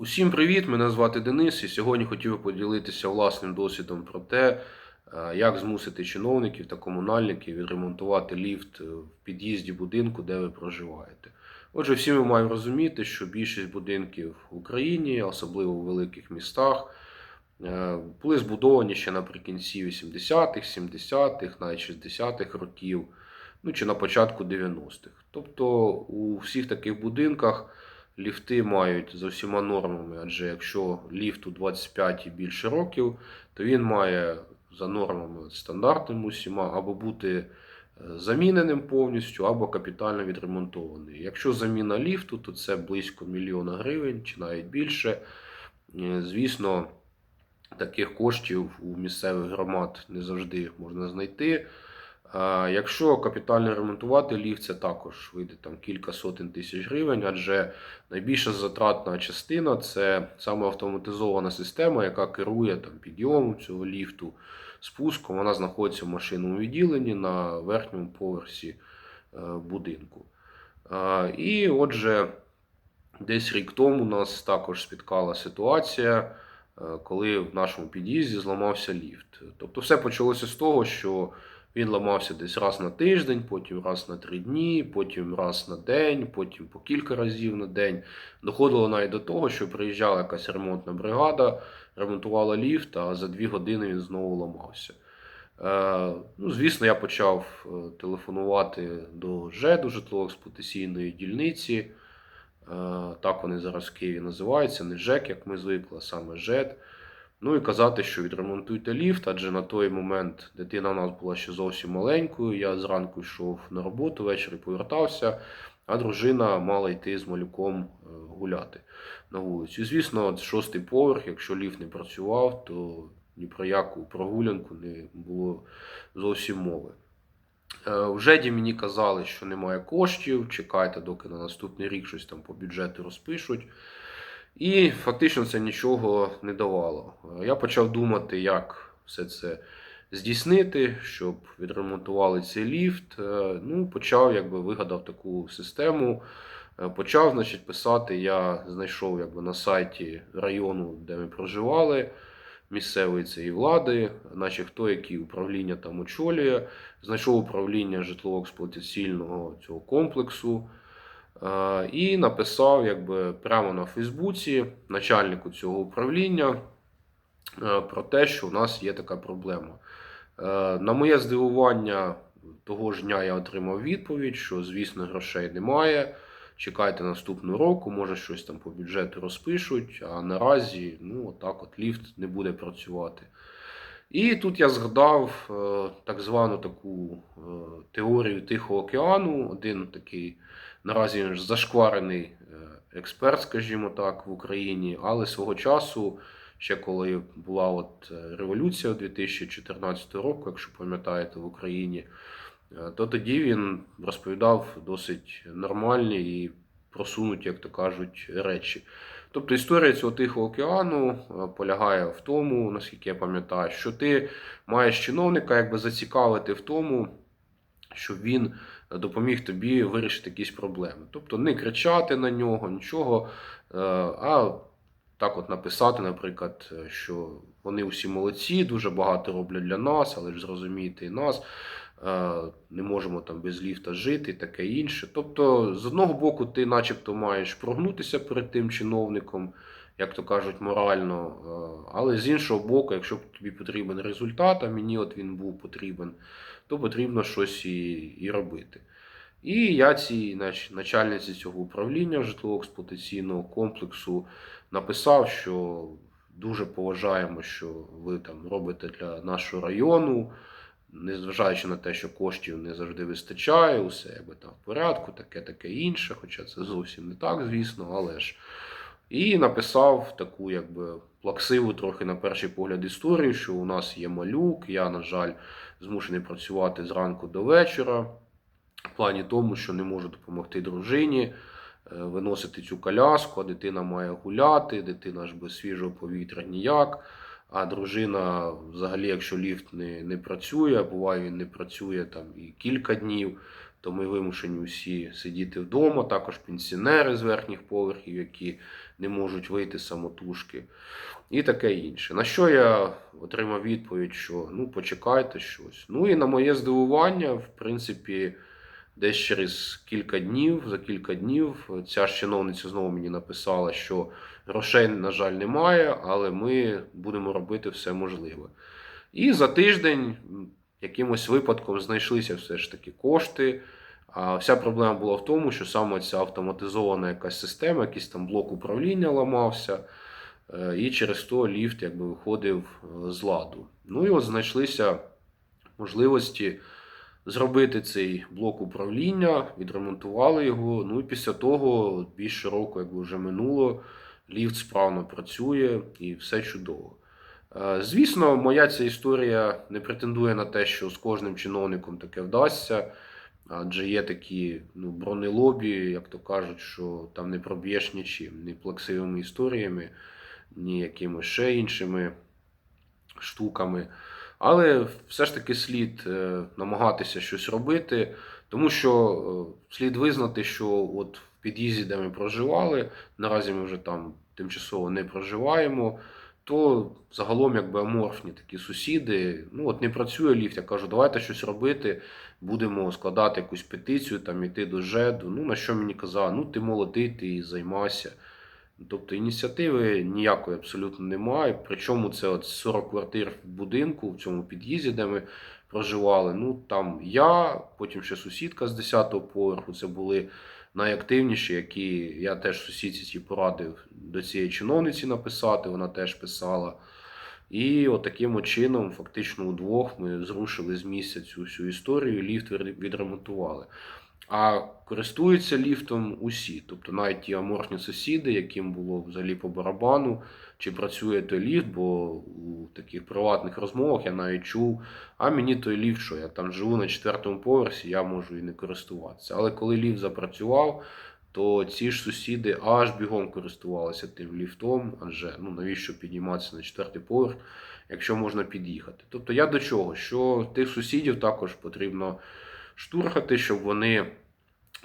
Усім привіт! Мене звати Денис, і сьогодні хотів би поділитися власним досвідом про те, е, як змусити чиновників та комунальників відремонтувати ліфт в під'їзді будинку, де ви проживаєте. Отже, всі ми маємо розуміти, що більшість будинків в Україні, особливо в великих містах, е, були збудовані ще наприкінці 80-х, 70-х, навіть 60-х років, ну чи на початку 90-х. Тобто у всіх таких будинках ліфти мають за всіма нормами, адже якщо ліфту 25 і більше років, то він має за нормами стандартними усіма або бути е, заміненим повністю, або капітально відремонтований. Якщо заміна ліфту, то це близько мільйона гривень чи навіть більше. Е, Звісно, таких коштів у місцевих громад не завжди можна знайти. А Якщо капітально ремонтувати ліфт, це також вийде там кілька сотень тисяч гривень, адже найбільша затратна частина це саме автоматизована система, яка керує там підйомом цього ліфту, спуском. Вона знаходиться в машинному відділенні на верхньому поверсі е, будинку. І отже, десь рік тому нас також спіткала ситуація, е, коли в нашому під'їзді зламався ліфт. Тобто, все почалося з того, що він ламався десь раз на тиждень, потім раз на три дні, потім раз на день, потім по кілька разів на день. Доходило навіть до того, що приїжджала якась ремонтна бригада, ремонтувала ліфт, а за дві години він знову ламався. Е, ну, звісно, я почав е, телефонувати до ЖЕДу житлово-експлуатаційної дільниці. Е, Так вони зараз в Києві називаються, не ЖЕК, як ми звикли, а саме ЖЕД. Ну і казати, що відремонтуйте ліфт, адже на той момент дитина у нас була ще зовсім маленькою. Я зранку йшов на роботу, ввечері повертався, а дружина мала йти з малюком е, гуляти на вулицю. І, звісно, шостий поверх, якщо ліфт не працював, то ні про яку прогулянку не було зовсім мови. Е, В ЖЕДі мені казали, що немає коштів, чекайте, доки на наступний рік щось там по бюджету розпишуть. І фактично це нічого не давало. Е, Я почав думати, як все це здійснити, щоб відремонтували цей ліфт. Е, Ну, почав, якби вигадав таку систему. Е, Почав, значить, писати. Я знайшов якби на сайті району, де ми проживали, місцевої цієї влади, наче хто які управління там очолює. Знайшов управління житлово-експлуатаційного цього комплексу. Е, І написав якби, прямо на Фейсбуці начальнику цього управління е, про те, що у нас є така проблема. Е, На моє здивування, того ж дня я отримав відповідь, що, звісно, грошей немає. Чекайте наступного року, може щось там по бюджету розпишуть, а наразі ну, отак от ліфт не буде працювати. І тут я згадав так звану таку теорію Тихого океану. Один такий наразі він ж зашкварений е, експерт, скажімо так, в Україні, але свого часу, ще коли була от е, революція 2014 року, якщо пам'ятаєте, в Україні, е, то тоді він розповідав досить нормальні і просунуті, як то кажуть, речі. Тобто історія цього Тихого океану полягає в тому, наскільки я пам'ятаю, що ти маєш чиновника якби зацікавити в тому, щоб він допоміг тобі вирішити якісь проблеми. Тобто не кричати на нього, нічого, е, а так от написати, наприклад, що вони усі молодці, дуже багато роблять для нас, але ж зрозумієте і нас. е, Не можемо там без ліфта жити таке інше. Тобто, з одного боку, ти начебто маєш прогнутися перед тим чиновником, як то кажуть, морально. е, Але з іншого боку, якщо тобі потрібен результат, а мені от він був потрібен, то потрібно щось і, і робити. І я цій нач- начальниці цього управління житлово-експлуатаційного комплексу написав, що дуже поважаємо, що ви там робите для нашого району, незважаючи на те, що коштів не завжди вистачає, усе якби там в порядку, таке, таке інше, хоча це зовсім не так, звісно, але ж. І написав таку, якби плаксиву, трохи на перший погляд історію, що у нас є малюк, я, на жаль, змушений працювати зранку до вечора. В плані тому, що не можу допомогти дружині е, виносити цю коляску, а дитина має гуляти, дитина ж без свіжого повітря ніяк. А дружина, взагалі, якщо ліфт не, не працює, буває він не працює там і кілька днів, то ми вимушені усі сидіти вдома, також пенсіонери з верхніх поверхів, які не можуть вийти самотужки, і таке інше. На що я отримав відповідь, що ну почекайте щось. Ну і на моє здивування, в принципі, десь через кілька днів, за кілька днів, ця ж чиновниця знову мені написала, що грошей, на жаль, немає, але ми будемо робити все можливе. І за тиждень якимось випадком знайшлися все ж таки кошти. А вся проблема була в тому, що саме ця автоматизована якась система, якийсь там блок управління ламався, е, і через то ліфт якби виходив е, з ладу. Ну і от знайшлися можливості зробити цей блок управління, відремонтували його. Ну і після того, більше року, якби вже минуло, ліфт справно працює і все чудово. Е, Звісно, моя ця історія не претендує на те, що з кожним чиновником таке вдасться. Адже є такі ну, бронелобі, як то кажуть, що там не проб'єш нічим, ні плаксивими історіями, ні якимись ще іншими штуками. Але все ж таки слід е, намагатися щось робити, тому що е, слід визнати, що от в під'їзді, де ми проживали, наразі ми вже там тимчасово не проживаємо, то загалом якби аморфні такі сусіди. Ну от не працює ліфт, я кажу, давайте щось робити, будемо складати якусь петицію, там іти до ЖЕДу. Ну на що мені казали, ну ти молодий, ти займайся. Тобто ініціативи ніякої абсолютно немає. Причому це от 40 квартир в будинку, в цьому під'їзді, де ми проживали. Ну там я, потім ще сусідка з 10-го поверху. Це були найактивніші, які я теж сусідці порадив до цієї чиновниці написати. Вона теж писала. І отаким от чином, фактично удвох, ми зрушили з місця цю всю історію, ліфт відремонтували. А користуються ліфтом усі, тобто навіть ті аморфні сусіди, яким було взагалі по барабану, чи працює той ліфт, бо у таких приватних розмовах я навіть чув, а мені той ліфт, що я там живу на четвертому поверсі, я можу і не користуватися. Але коли ліфт запрацював, то ці ж сусіди аж бігом користувалися тим ліфтом, адже ну навіщо підніматися на четвертий поверх, якщо можна під'їхати. Тобто я до чого? Що тих сусідів також потрібно штурхати, щоб вони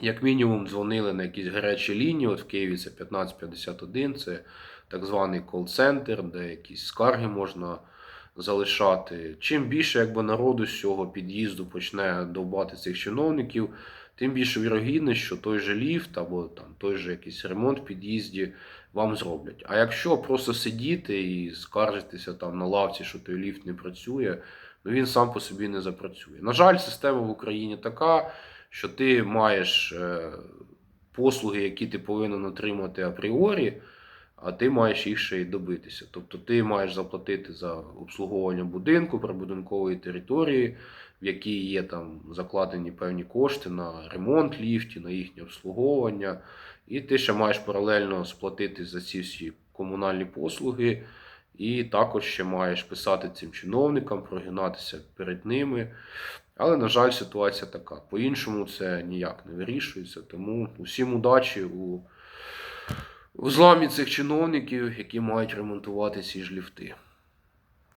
як мінімум дзвонили на якісь гарячі лінії. От в Києві це 1551, це так званий кол-центр, де якісь скарги можна залишати. Чим більше якби, народу з цього під'їзду почне довбати цих чиновників, тим більше вірогідність, що той же ліфт або там той же якийсь ремонт в під'їзді вам зроблять. А якщо просто сидіти і скаржитися там на лавці, що той ліфт не працює, ну він сам по собі не запрацює. На жаль, система в Україні така, що ти маєш е, послуги, які ти повинен отримати апріорі, а ти маєш їх ще й добитися. Тобто ти маєш заплатити за обслуговування будинку, прибудинкової території, в якій є там закладені певні кошти на ремонт ліфтів, на їхнє обслуговування. І ти ще маєш паралельно сплатити за ці всі комунальні послуги. І також ще маєш писати цим чиновникам, прогинатися перед ними. Але, на жаль, ситуація така. По-іншому це ніяк не вирішується. Тому усім удачі у, у зламі цих чиновників, які мають ремонтувати ці ж ліфти.